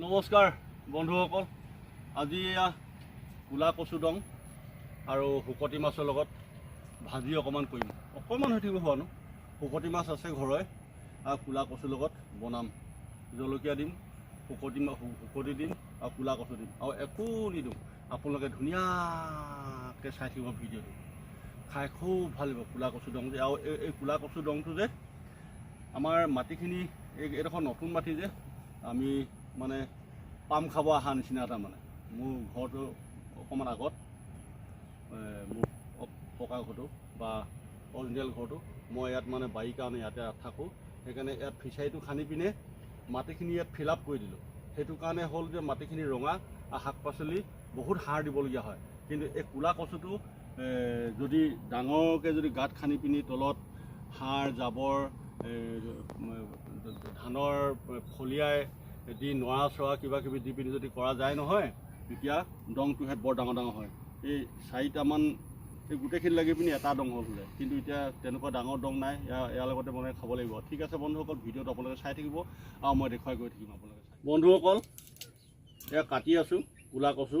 নমস্কাৰ বন্ধুসকল। আজি এয়া ক'লা কচু দং আৰু শুকতি মাছৰ লগত ভাজি অকণমান কৰিম। অকণমান হৈ থাকিব হোৱানো শুকতি মাছ আছে ঘৰৰে আৰু ক'লা লগত বনাম। জলকীয়া দিম শুকতি শুকতি দিম আৰু ক'লা কচু দিম। আৰু একো নিদিওঁ। আপোনালোকে ধুনীয়াকৈ চাই থাকিব ভিডিঅ'টো। খাই খুব ভাল লাগিব ক'লা কচু দং যে। আৰু এই এই ক'লা কচু দংটো যে আমাৰ মাটিখিনি এই এইডোখৰ নতুন মাটি যে আমি মানে পাম খাব অহা নিচিনা এটা মানে। মোৰ ঘৰটো অকণমান আগত মোৰ পকা ঘৰটো বা অৰিজিনেল ঘৰটো। মই ইয়াত মানে বাৰীৰ কাৰণে ইয়াতে থাকোঁ। সেইকাৰণে ইয়াত ফিচাৰীটো খান্দি পিনে মাটিখিনি ইয়াত ফিল আপ কৰি দিলোঁ। সেইটো কাৰণে হ'ল যে মাটিখিনি ৰঙা আৰু শাক পাচলি বহুত সাৰ দিবলগীয়া হয়। কিন্তু এই ক'লা কচুটো যদি ডাঙৰকৈ যদি গাঁত খান্দি পিনি তলত সাৰ জাবৰ ধানৰ ফলিয়াই দি নৰা চৰা কিবা কিবি দি পিনি যদি কৰা যায় নহয় তেতিয়া দংটোহেঁত বৰ ডাঙৰ ডাঙৰ হয়। এই চাৰিটামান এই গোটেইখিনি লাগি পিনি এটা দং হ'ল বোলে। কিন্তু এতিয়া তেনেকুৱা ডাঙৰ দং নাই ইয়াৰ লগতে বনাই খাব লাগিব। ঠিক আছে বন্ধুসকল ভিডিঅ'ত আপোনালোকে চাই থাকিব আৰু মই দেখুৱাই গৈ থাকিম আপোনালোকে। বন্ধুসকল এয়া কাটি আছোঁ ক'লা কচু।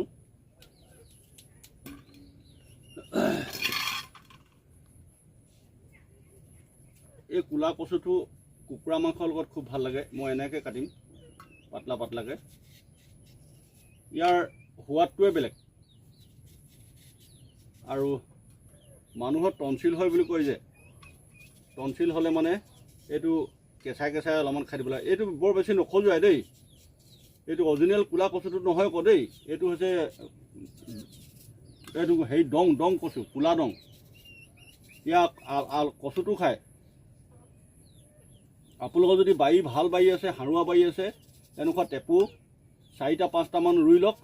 এই ক'লা কচুটো কুকুৰা মাংসৰ লগত খুব ভাল লাগে মই এনেকৈ কাটিম। পাতলা পাতলাকৈ। ইয়াৰ সোৱাদটোৱে বেলেগ। আৰু মানুহৰ টনচিল হয় বুলি কয় যে টনচিল হ'লে মানে এইটো কেঁচাই কেঁচাই অলপমান খাই দিব লাগে। এইটো বৰ বেছি নখজুৱাই দেই। এইটো অৰিজিনেল ক'লা কচুটো নহয় আকৌ দেই। এইটো হৈছে এইটো হেৰি দং দং কচু ক'লা দং। ইয়াক কচুটো খায়। আপোনালোকৰ যদি বাৰী ভাল বাৰী আছে সাৰুৱা বাৰী আছে এনেকুৱা টেপু, চাৰিটা পাঁচটামান ৰুই লওক।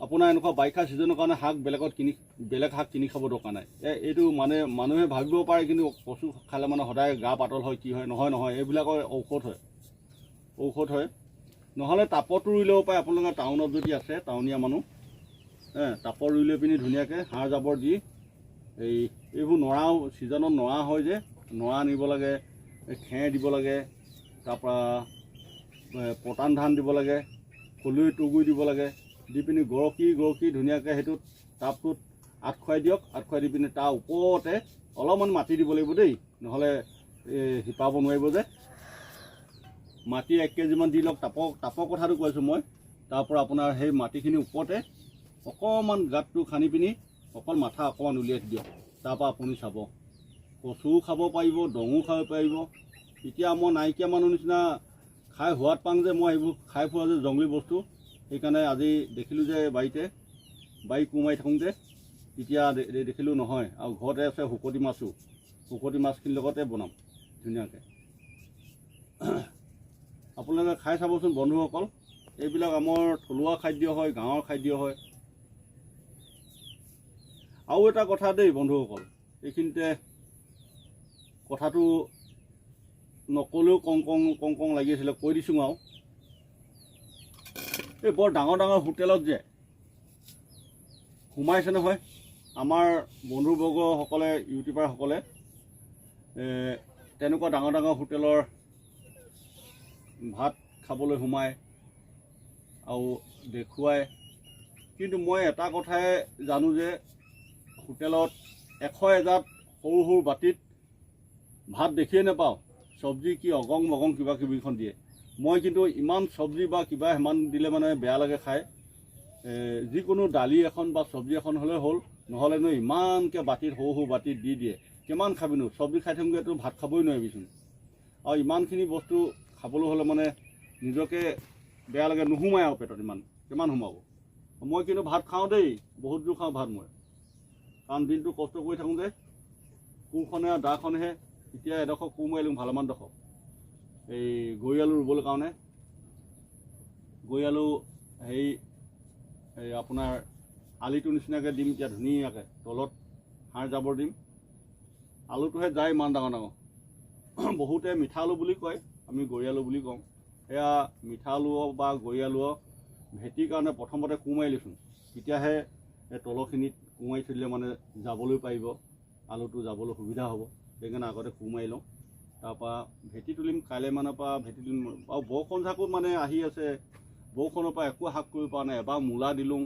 আপোনাৰ এনেকুৱা বাৰিষা ছিজনৰ কাৰণে শাক বেলেগত কিনি, বেলেগ শাক কিনি খাব দৰকাৰ নাই। এইটো মানে মানুহে ভাবিব পাৰে, কিন্তু কচু খালে মানে সদায় গা পাতল হয়, কি হয়, নহয় নহয়, এইবিলাকৰ ঔষধ হয়। ঔষধ হয়। নহ'লে টাপতো ৰুই ল'ব পাৰে। আপোনালোকৰ টাউনত যদি আছে, টাউনীয়া মানুহ হে টাপত ৰুই লৈ পিনি ধুনীয়াকৈ সাৰ জাবৰ দি, এই, এইবোৰ নৰাও, ছিজনত নৰা হয় যে, নৰা আনিব লাগে খেৰ দিব লাগে, তাৰপৰা এ, পতান ধান দিব লাগে কলুই টুগুৰি দিব লাগে দি পিনি গৰকি গৰকি ধুনীয়াকৈ সেইটোত টাবটোত আঠ খুৱাই দিয়ক আঠ খুৱাই দি পিনি তাৰ ওপৰতে অলপমান মাটি দিব লাগিব দেই নহ'লে শিপাব নোৱাৰিব যে। মাটি এক কেজিমান দি লওক টাপৰ টাপৰ কথাটো কৈছোঁ মই তাৰপৰা আপোনাৰ সেই মাটিখিনিৰ ওপৰতে অকণমান গাঁতটো খান্দি পিনি অকল মাথা অকণমান উলিয়াই দিয়ক তাৰপৰা আপুনি চাব। কচুও খাব পাৰিব দঙো খাব পাৰিব। এতিয়া মই নাইকিয়া মানুহ নিচিনা খাই সোৱাদ পাওঁ যে মই এইবোৰ খাই ফুৰা যে জংলী বস্তু সেইকাৰণে আজি দেখিলোঁ যে বাৰীতে বাৰী কোৰ মাৰি থাকোঁ যে তেতিয়া দেখিলোঁ নহয়। আৰু ঘৰতে আছে শুকতি মাছো। শুকতি মাছখিনিৰ লগতে বনাম ধুনীয়াকৈ। আপোনালোকে খাই চাবচোন বন্ধুসকল। এইবিলাক আমাৰ থলুৱা খাদ্য হয় গাঁৱৰ খাদ্য হয়। আৰু এটা কথা দেই বন্ধুসকল। এইখিনিতে কথাটো নকলেও কং কং কং কং লাগি আছিলে কৈ দিছোঁ আৰু। এই বৰ ডাঙৰ ডাঙৰ হোটেলত যে সোমাইছে নহয় আমাৰ বন্ধুবৰ্গসকলে ইউটিউবাৰসকলে তেনেকুৱা ডাঙৰ ডাঙৰ হোটেলৰ ভাত খাবলৈ সোমায় আৰু দেখুৱায়। কিন্তু মই এটা কথাই জানো যে হোটেলত এশ এজাত সৰু সৰু বাতিত ভাত দেখিয়ে নাপাওঁ। চব্জি কি অগং মগং কিবা কিবিখন দিয়ে। মই কিন্তু ইমান চব্জি বা কিবা সিমান দিলে মানে বেয়া লাগে এ, যিকোনো দালি এখন বা চব্জি এখন হ'লে হ'ল নহ'লেনো ইমানকৈ বাতিত সৰু সৰু বাতিত দি দিয়ে। কিমান খাবিনো? চব্জি খাই থাকোঁগৈতো ভাত খাবই নোৱাৰিবিচোন। আৰু ইমানখিনি বস্তু খাবলৈ হ'লে মানে নিজকে বেয়া লাগে নোসোমাই আৰু পেটত ইমান। কিমান সোমাব? মই কিন্তু ভাত খাওঁ দেই বহুত জোৰ খাওঁ ভাত মই। কাৰণ দিনটো কষ্ট কৰি থাকোঁ যে কোৰখনে আৰু দাখনেহে এতিয়া এডোখৰ কোৰ মাৰিলোঁ ভালেমান ডোখৰ। এই গৰি আলু ৰুবলৈ কাৰণে। গৰি আলু হেৰি এই আপোনাৰ আলিটো নিচিনাকৈ দিম এতিয়া ধুনীয়াকৈ তলত সাৰ জাবৰ দিম। আলুটোহে যায় ইমান ডাঙৰ ডাঙৰ। বহুতে মিঠা আলু বুলি কয় আমি গৰি আলু বুলি কওঁ। এয়া মিঠা আলু বা গৰি আলু ভেটিৰ কাৰণে প্ৰথমতে কোৰ মাৰি লৈছোঁ। তেতিয়াহে তলৰখিনিত কোৰ মাৰি থৈ দিলে মানে যাবলৈ পাৰিব আলুটো যাবলৈ সুবিধা হ'ব। সেইকাৰণে আগতে মাৰি লওঁ। তাৰপৰা ভেটি তুলিম কাইলৈ মানৰ পৰা ভেটি তুলিম। আৰু বৰষুণ জাকো মানে আহি আছে বৰষুণৰ পৰা একো হাক কৰিব পৰা নাই। এবাৰ মূলা দিলোঁ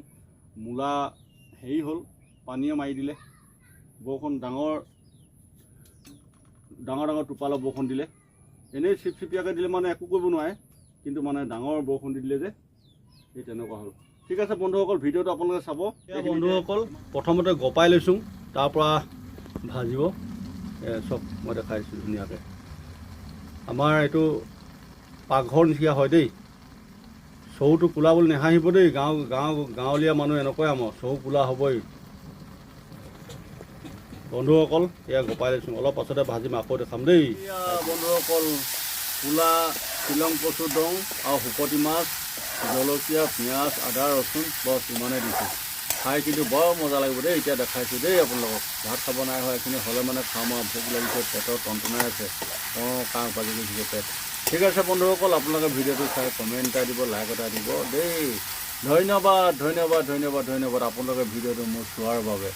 মূলা হেৰি হ'ল পানীয়ে মাৰি দিলে। বৰষুণ ডাঙৰ ডাঙৰ ডাঙৰ টোপালৰ বৰষুণ দিলে। এনেই চিপ চিপিয়াকৈ দিলে মানে একো কৰিব নোৱাৰে কিন্তু মানে ডাঙৰ বৰষুণ দি দিলে যে সেই তেনেকুৱা হ'ল। ঠিক আছে বন্ধুসকল ভিডিঅ'টো আপোনালোকে চাব। বন্ধুসকল প্ৰথমতে গপাই লৈছোঁ তাৰপৰা ভাজিব। চব মই দেখাইছোঁ ধুনীয়াকৈ। আমাৰ এইটো পাকঘৰ নিচিনা হয় দেই। চৌটো কোলা বুলি নাহাঁহিব দেই গাঁও গাঁও গাঁৱলীয়া মানুহ এনেকুৱাই আমাৰ চৌ কোলা হ'বই। বন্ধুসকল এয়া গপাই লৈছোঁ অলপ পাছতে ভাজিম আকৌ দেখাম দেই। বন্ধুসকল কোলা শ্বিলং কচু দং আৰু শুকতি মাছ জলকীয়া পিঁয়াজ আদা ৰচুন বছ ইমানেই দিছোঁ। খাই কিন্তু বৰ মজা লাগিব দেই, এতিয়া দেখাইছোঁ দেই আপোনালোকক। ভাত খাব নাই হয় এইখিনি হ'লে মানে খাম আৰু ভোক লাগিছে, পেটৰ টনটনাই আছে। অঁ, কাম বাজি গৈছে পেট। ঠিক আছে বন্ধুসকল, আপোনালোকে ভিডিঅ'টো চাই কমেণ্ট এটা দিব লাইক এটা দিব দেই। ধন্যবাদ ধন্যবাদ ধন্যবাদ ধন্যবাদ আপোনালোকে ভিডিঅ'টো মোৰ চোৱাৰ বাবে।